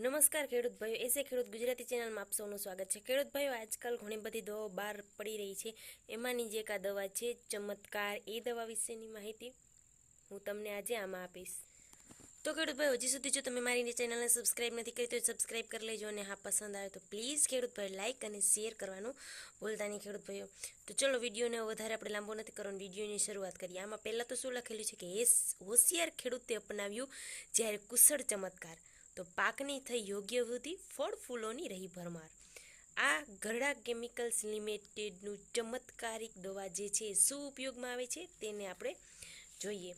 નમસ્કાર ખેડૂત ભાઈઓ, એસે ખેડૂત ગુજરાતી ચેનલમાં આપ સૌનું સ્વાગત છે. ખેડૂત ભાઈઓ, આજકાલ ઘણી બધી દવાઓ બહાર પડી રહી છે. એમાંની જે કા દવા છે, ચમત્કાર, એ દવા વિશેની માહિતી હું તમને આજે આમાં આપીશ. તો ખેડૂત ભાઈ હજી સુધી જો તમે મારી ચેનલને સબસ્ક્રાઈબ નથી કરી, તો સબસ્ક્રાઈબ કરી લેજો અને હા, પસંદ આવે તો પ્લીઝ ખેડૂત ભાઈ લાઇક અને શેર કરવાનું ભૂલતા નહીં ખેડૂત ભાઈઓ. તો ચલો, વિડીયોને વધારે આપણે લાંબો નથી કરવાનો, વિડીયોની શરૂઆત કરીએ. આમાં પહેલાં તો શું લખેલું છે કે એ હોશિયાર ખેડૂતે અપનાવ્યું જ્યારે કુશળ ચમત્કાર. તો પાકની થઈ યોગ્ય વૃદ્ધિ, ફળ ફૂલોની રહી ભરમાર. આ ગરડા કેમિકલ્સ લિમિટેડનું ચમત્કારિક દવા જે છે, શું ઉપયોગમાં આવે છે તેને આપણે જોઈએ.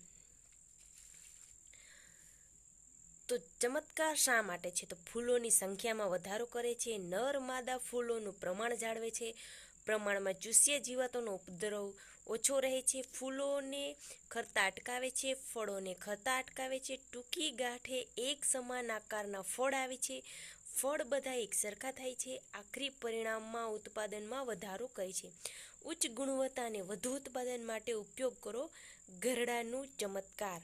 તો ચમત્કાર શા માટે છે? તો ફૂલોની સંખ્યામાં વધારો કરે છે, નર માદા ફૂલોનું પ્રમાણ જાળવે છે પ્રમાણમાં ચૂસ્ય જીવાતોનો ઉપદ્રવ ઓછો રહે છે, ફૂલોને ખરતા અટકાવે છે, ફળોને ખરતા અટકાવે છે, ટૂંકી ગાંઠે એક સમાન આકારના ફળ આવે છે. ફળ બધા એક સરખા થાય છે, આખરી પરિણામમાં ઉત્પાદનમાં વધારો કરે છે. ઉચ્ચ ગુણવત્તાને વધુ ઉત્પાદન માટે ઉપયોગ કરો, ઘરડાનું ચમત્કાર.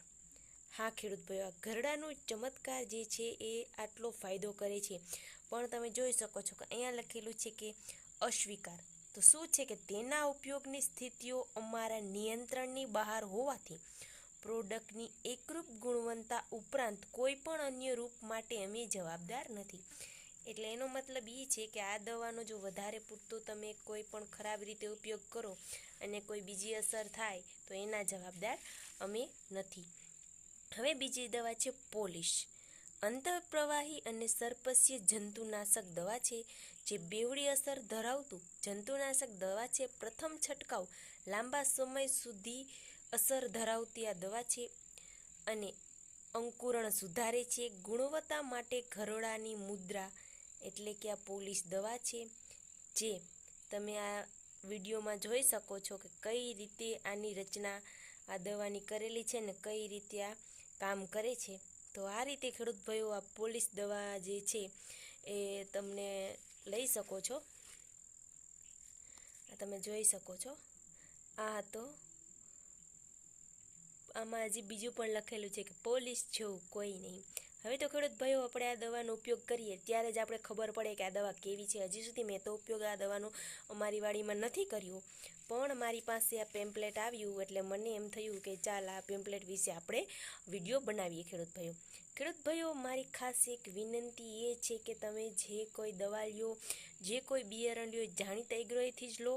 હા, ખેડૂત ભાઈઓ, આ ગરડાનું ચમત્કાર જે છે એ આટલો ફાયદો કરે છે. પણ તમે જોઈ શકો છો કે અહીંયા લખેલું છે કે અસ્વીકાર તો શું છે કે તેના ઉપયોગની સ્થિતિઓ અમારા નિયંત્રણની બહાર હોવાથી પ્રોડક્ટની એકરૂપ ગુણવત્તા ઉપરાંત કોઈ પણ અન્ય રૂપ માટે અમે જવાબદાર નથી. એટલે એનો મતલબ એ છે કે આ દવાનો જો વધારે પૂરતો તમે કોઈ પણ ખરાબ રીતે ઉપયોગ કરો અને કોઈ બીજી અસર થાય, તો એના જવાબદાર અમે નથી. હવે બીજી દવા છે પોલિશ. અંતઃપ્રવાહી અને સર્પસ્ય જંતુનાશક દવા છે, જે બેવડી અસર ધરાવતું જંતુનાશક દવા છે. પ્રથમ છંટકાવ લાંબા સમય સુધી અસર ધરાવતી આ દવા છે અને અંકુરણ સુધારે છે. ગુણવત્તા માટે ઘરોડાની મુદ્રા એટલે કે આ પોલીસ દવા છે, જે તમે આ વિડીયોમાં જોઈ શકો છો કે કઈ રીતે આની રચના આ દવાની કરેલી છે ને કઈ રીતે આ કામ કરે છે. તો આ રીતે ખેડૂત ભાઈઓ આ પોલીસ દવા જે છે એ તમને લઈ શકો છો. તમે જોઈ શકો છો. આ તો આમાં હજી બીજું પણ લખેલું છે કે પોલીસ જેવું કોઈ નહીં. હવે તો ખેડૂત ભાઈઓ, આપણે આ દવાનો ઉપયોગ કરીએ. ત્યારે જ આપણે ખબર પડે કે આ દવા કેવી છે. હજી સુધી મેં તો ઉપયોગ આ દવાનો અમારી વાડીમાં નથી કર્યો. પણ મારી પાસે આ પેમ્પલેટ આવ્યું એટલે મને એમ થયું કે ચાલ આ પેમ્પલેટ વિશે આપણે વીડિયો બનાવીએ ખેડૂત ભાઈઓ. ખેડૂત ભાઈઓ, મારી ખાસ એક વિનંતી એ છે કે તમે જે કોઈ દવા લ્યો, જે કોઈ બિયારણ લ્યો જાણીતા એગ્રોએથી જ લો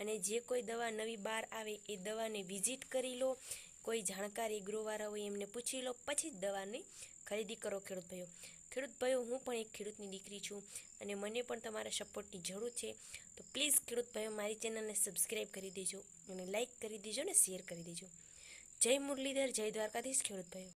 અને જે કોઈ દવા નવી બહાર આવે, એ દવાને વિઝિટ કરી લો. કોઈ જાણકાર એગ્રોવાળા હોય એમને પૂછી લો, પછી જ દવાની ખરીદી કરો ખેડૂત ભાઈઓ. ખેડૂત ભાઈઓ, હું પણ એક ખેડૂતની દીકરી છું અને મને પણ તમારા સપોર્ટની જરૂર છે. તો પ્લીઝ ખેડૂત ભાઈઓ, મારી ચેનલને સબસ્ક્રાઈબ કરી દેજો અને લાઇક કરી દેજો અને શેર કરી દેજો. જય મુરલીધર, જય દ્વારકાધીશ ખેડૂત ભાઈઓ.